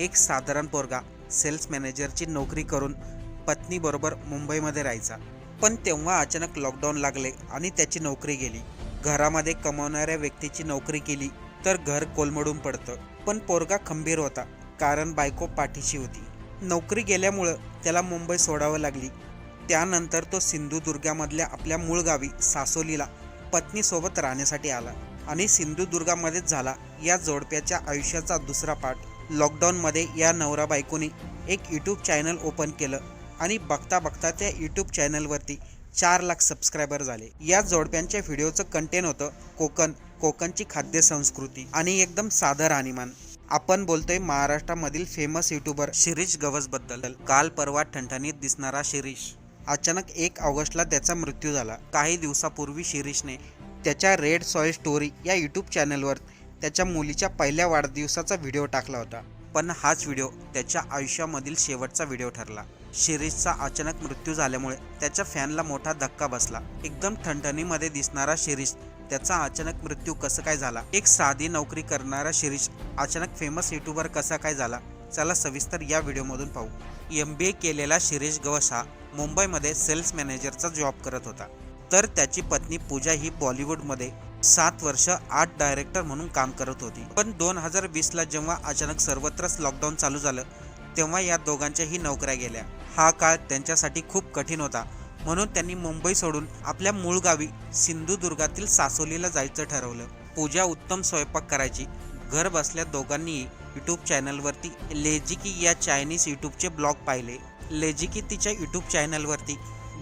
एक साधारण पोरगा सेल्स मॅनेजरची नोकरी करून पत्नीबरोबर मुंबईमध्ये राहायचा. पण तेव्हा अचानक लॉकडाऊन लागले आणि त्याची नोकरी गेली. घरामध्ये कमावणाऱ्या व्यक्तीची नोकरी केली तर घर कोलमडून पडतं. पण पोरगा खंबीर होता कारण बायको पाठीशी होती. नोकरी गेल्यामुळं त्याला मुंबई सोडावं लागली. त्यानंतर तो सिंधुदुर्गामधल्या आपल्या मूळ गावी सासोलीला पत्नीसोबत राहण्यासाठी आला. आणि सिंधुदुर्गामध्येच झाला या जोडप्याच्या आयुष्याचा दुसरा पाठ. लॉकडाऊनमध्ये या नवरा बायकोनी एक यूट्यूब चॅनल ओपन केलं आणि बघता बघता त्या यूट्यूब चॅनलवरती चार लाख सबस्क्रायबर झाले. या जोडप्यांच्या व्हिडिओचं कंटेंट होतं कोकण कोकणची खाद्य संस्कृती आणि एकदम साधं राहणीमान. आपण बोलतोय महाराष्ट्रामधील फेमस युट्यूबर शिरीष गवसबद्दल. काल परवा ठणठणीत दिसणारा शिरीष. अचानक एक ऑगस्टला त्याचा मृत्यू झाला. काही दिवसापूर्वी शिरीषने त्याच्या रेड सॉय स्टोरी या यूट्यूब चॅनलवर त्याच्या मुलीच्या पहिल्या वाढदिवसाचा व्हिडिओ टाकला होता. पण हाच व्हिडिओ त्याच्या आयुष्यामधील शेवटचा व्हिडिओ ठरला. शिरीषचा अचानक मृत्यू झाल्यामुळे त्याच्या फॅनला मोठा धक्का बसला. एकदम ठणठणीमध्ये दिसणारा शिरीष त्याचा अचानक मृत्यू कसं काय झाला? एक साधी नोकरी करणारा शिरीष अचानक फेमस युट्यूबर कसा काय झाला? चला सविस्तर या व्हिडिओमधून पाहू. एम बी ए केलेला शिरीष गवस हा मुंबईमध्ये सेल्स मॅनेजरचा जॉब करत होता. तर त्याची पत्नी पूजा ही बॉलिवूडमध्ये सात वर्ष आर्ट डायरेक्टर म्हणून काम करत होती. पण दोन हजार वीसला जेव्हा अचानक सर्वत्रच लॉकडाऊन चालू झालं तेव्हा या दोघांच्याही नोकऱ्या गेल्या. हा काळ त्यांच्यासाठी खूप कठीण होता. म्हणून त्यांनी मुंबई सोडून आपल्या मूळ गावी सिंधुदुर्गातील सासोलीला जायचं ठरवलं. पूजा उत्तम स्वयंपाक करायची. घर बसल्या दोघांनीही यूट्यूब चॅनलवरती लेजिकी या चायनीज यूट्यूबचे ब्लॉग पाहिले. लेजिकी तिच्या यूट्यूब चॅनलवरती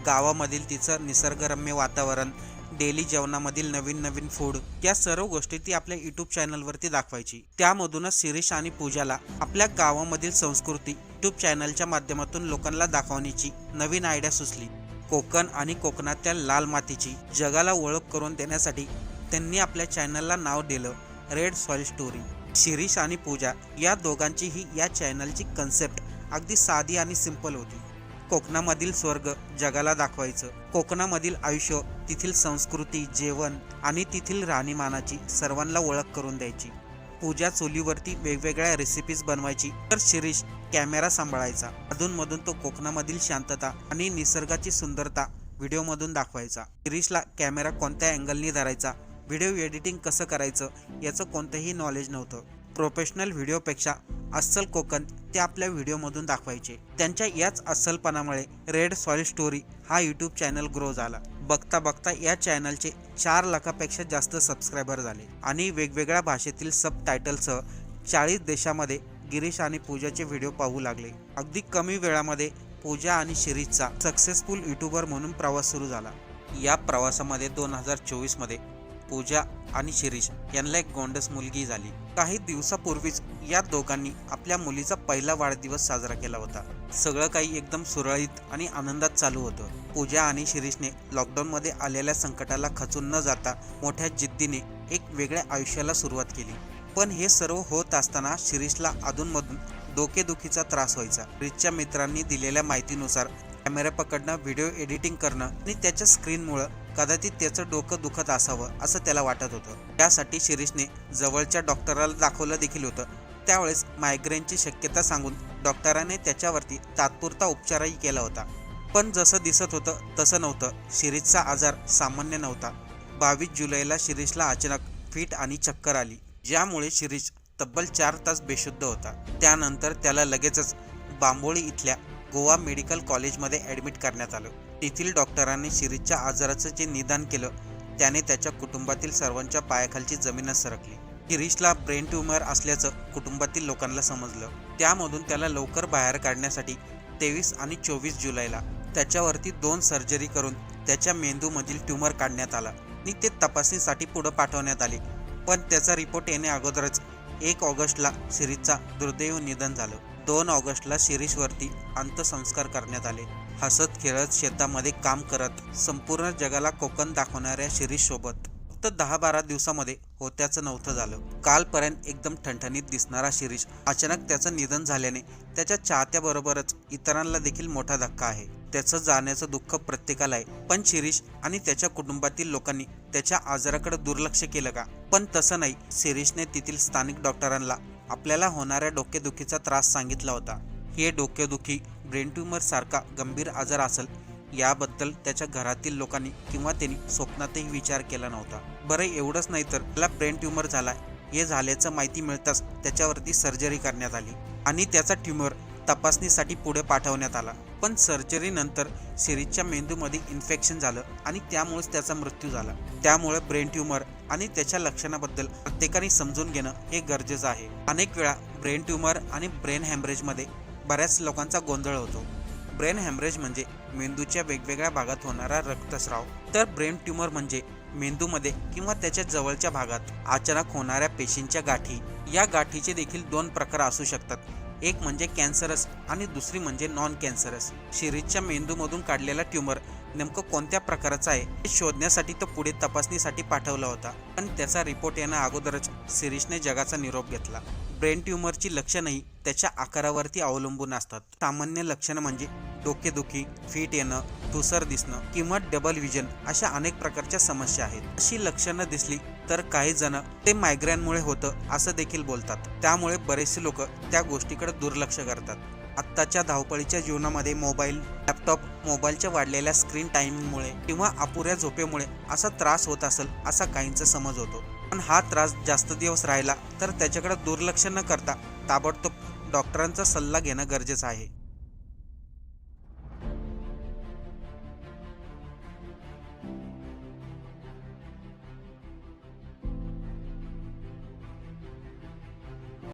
गावामधील तिचं निसर्गरम्य वातावरण डेली जेवणामधील नवीन नवीन फूड या सर्व गोष्टी ती आपल्या यूट्यूब चॅनलवरती दाखवायची. त्यामधूनच शिरीष आणि पूजाला आपल्या गावामधील संस्कृती युट्यूब चॅनलच्या माध्यमातून लोकांना दाखवण्याची नवीन आयडिया सुचली. कोकण आणि कोकणातल्या लाल मातीची जगाला ओळख करून देण्यासाठी त्यांनी आपल्या चॅनलला नाव दिलं रेड सॉइल स्टोरी शिरीष आणि पूजा या दोघांचीही या चॅनलची कन्सेप्ट अगदी साधी आणि सिंपल होती. कोकणामधील स्वर्ग जगाला दाखवायचं. कोकणामधील आयुष्य तेथील संस्कृती जेवण आणि तेथील राहणीमानाची सर्वांना ओळख करून द्यायची. पूजा चुलीवरती वेगवेगळ्या रेसिपीज बनवायची. तर शिरीष कॅमेरा सांभाळायचा. अधूनमधून तो कोकणामधील शांतता आणि निसर्गाची सुंदरता व्हिडिओमधून दाखवायचा. शिरीषला कॅमेरा कोणत्या अँगलनी धरायचा? व्हिडिओ एडिटिंग कसं करायचं? याचं कोणतंही नॉलेज नव्हतं. प्रोफेशनल व्हिडिओपेक्षा अस्सल कोकण ते आपल्या व्हिडिओमधून दाखवायचे. त्यांच्या याच अस्सलपणामुळे रेड सॉइल स्टोरी हा यूट्यूब चॅनल ग्रो झाला. बघता बघता या चॅनलचे चार लाखापेक्षा जास्त सबस्क्रायबर झाले आणि वेगवेगळ्या भाषेतील सब टायटलसह चाळीस देशामध्ये गिरीश आणि पूजाचे व्हिडिओ पाहू लागले. अगदी कमी वेळामध्ये पूजा आणि शिरीषचा सक्सेसफुल युट्यूबर म्हणून प्रवास सुरू झाला. या प्रवासामध्ये दोन हजार चोवीसमध्ये पूजा आणि शिरीष यांना एक गोंडस मुलगी झाली. काही दिवसापूर्वीच या दोघांनी आपल्या मुलीचा पहिला वाढदिवस साजरा केला होता. सगळं काही एकदम सुरळीत आणि आनंदात चालू होतं. पूजा आणि शिरीषने लॉकडाऊनमध्ये आलेल्या संकटाला खचून न जाता मोठ्या जिद्दीने एक वेगळ्या आयुष्याला सुरुवात केली. पण हे सर्व होत असताना शिरीषला अधूनमधून डोकेदुखीचा त्रास व्हायचा. रिचच्या मित्रांनी दिलेल्या माहितीनुसार कॅमेरा पकडणं व्हिडिओ एडिटिंग करणं आणि त्याच्या स्क्रीनमुळं कदाचित त्याचं डोकं दुखत असावं असं त्याला वाटत होतं. त्यासाठी शिरीषने जवळच्या डॉक्टराला दाखवलं देखील होतं. त्यावेळेस मायग्रेनची शक्यता सांगून डॉक्टराने त्याच्यावरती तात्पुरता उपचारही केला होता. पण जसं दिसत होतं तसं नव्हतं. शिरीषचा आजार सामान्य नव्हता. बावीस जुलैला शिरीषला अचानक फिट आणि चक्कर आली ज्यामुळे शिरीष तब्बल चार तास बेशुद्ध होता. त्यानंतर त्याला लगेचच बांबोळी इथल्या गोवा मेडिकल कॉलेजमध्ये ॲडमिट करण्यात आलं. तेथील डॉक्टरांनी शिरीषच्या आजाराचं जे निदान केलं त्याने त्याच्या कुटुंबातील सर्वांच्या पायाखालची जमीनच सरकली. शिरीषला ब्रेन ट्यूमर असल्याचं कुटुंबातील लोकांना समजलं. त्यामधून त्याला लवकर बाहेर काढण्यासाठी तेवीस आणि चोवीस जुलैला त्याच्यावरती दोन सर्जरी करून त्याच्या मेंदूमधील ट्यूमर काढण्यात आला आणि ते तपासणीसाठी पुढं पाठवण्यात आले. पण त्याचा रिपोर्ट येणे अगोदरच एक ऑगस्टला शिरीषचा दुर्दैव निधन झालं. दोन ऑगस्टला शिरीषवरती अंत्यसंस्कार करण्यात आले. हसत खेळत शेतामध्ये काम करत संपूर्ण जगाला कोकण दाखवणाऱ्या शिरीषसोबत फक्त दहा बारा दिवसामध्ये होत्याचं नव्हतं झालं. कालपर्यंत एकदम ठणठणीत दिसणारा शिरीष अचानक त्याचं निधन झाल्याने त्याच्या चाहत्याबरोबरच इतरांना देखील मोठा धक्का आहे. त्याचं जाण्याचं दुःख प्रत्येकाला आहे. पण शिरीष आणि त्याच्या कुटुंबातील लोकांनी त्याच्या आजाराकडे दुर्लक्ष केलं का? पण तसं नाही. शिरीषने तेथील स्थानिक डॉक्टरांना आपल्याला होणाऱ्या डोकेदुखीचा त्रास सांगितला होता. हे डोकेदुखी ब्रेन ट्यूमरसारखा गंभीर आजार असेल याबद्दल त्याच्या घरातील लोकांनी किंवा त्यांनी स्वप्नातही विचार केला नव्हता. बरं एवढंच नाही तर त्याला ब्रेन ट्यूमर झाला हे झाल्याचं माहिती मिळताच त्याच्यावरती सर्जरी करण्यात आली आणि त्याचा ट्यूमर तपासणीसाठी पुढे पाठवण्यात आला. पण सर्जरीनंतर सिरीजच्या मेंदूमध्ये इन्फेक्शन झालं आणि त्यामुळेच त्याचा मृत्यू झाला. त्यामुळे ब्रेन ट्यूमर आणि त्याच्या लक्षणाबद्दल प्रत्येकाने समजून घेणं हे गरजेचं आहे. अनेक वेळा ब्रेन ट्यूमर आणि ब्रेन हॅमरेजमध्ये बऱ्याच लोकांचा गोंधळ होतो. ब्रेन हॅमरेज म्हणजे मेंदूच्या वेगवेगळ्या भागात होणारा रक्तस्राव. तर ब्रेन ट्यूमर म्हणजे मेंदूमध्ये किंवा त्याच्या जवळच्या भागात अचानक होणाऱ्या पेशींच्या गाठी. या गाठीचे देखील दोन प्रकार असू शकतात. एक म्हणजे कॅन्सरस आणि दुसरी म्हणजे नॉन कॅन्सरस शिरीजच्या मेंदूमधून काढलेला ट्यूमर नेमकं कोणत्या प्रकाराचा आहे हे शोधण्यासाठी तो पुढे तपासणीसाठी पाठवला होता. पण त्याचा रिपोर्ट येण्या अगोदरच सिरीजने जगाचा निरोप घेतला. ब्रेन ट्यूमरची लक्षणंही त्याच्या आकारावरती अवलंबून असतात. सामान्य लक्षणं म्हणजे डोकेदुखी फिट येणं धुसर दिसणं किंवा डबल विजन अशा अनेक प्रकारच्या समस्या आहेत. अशी लक्षणं दिसली तर काही जण ते मायग्रेनमुळे होतं असं देखील बोलतात. त्यामुळे बरेचसे लोक त्या गोष्टीकडे दुर्लक्ष करतात. आत्ताच्या धावपळीच्या जीवनामध्ये मोबाईल लॅपटॉप मोबाईलच्या वाढलेल्या स्क्रीन टायमिंगमुळे किंवा अपुऱ्या झोपेमुळे असा त्रास होत असेल असा काहींचा समज होतो. पण हा त्रास जास्त दिवस राहिला तर त्याच्याकडे दुर्लक्ष न करता ताबडतोब डॉक्टरांचा सल्ला घेणं गरजेचं आहे.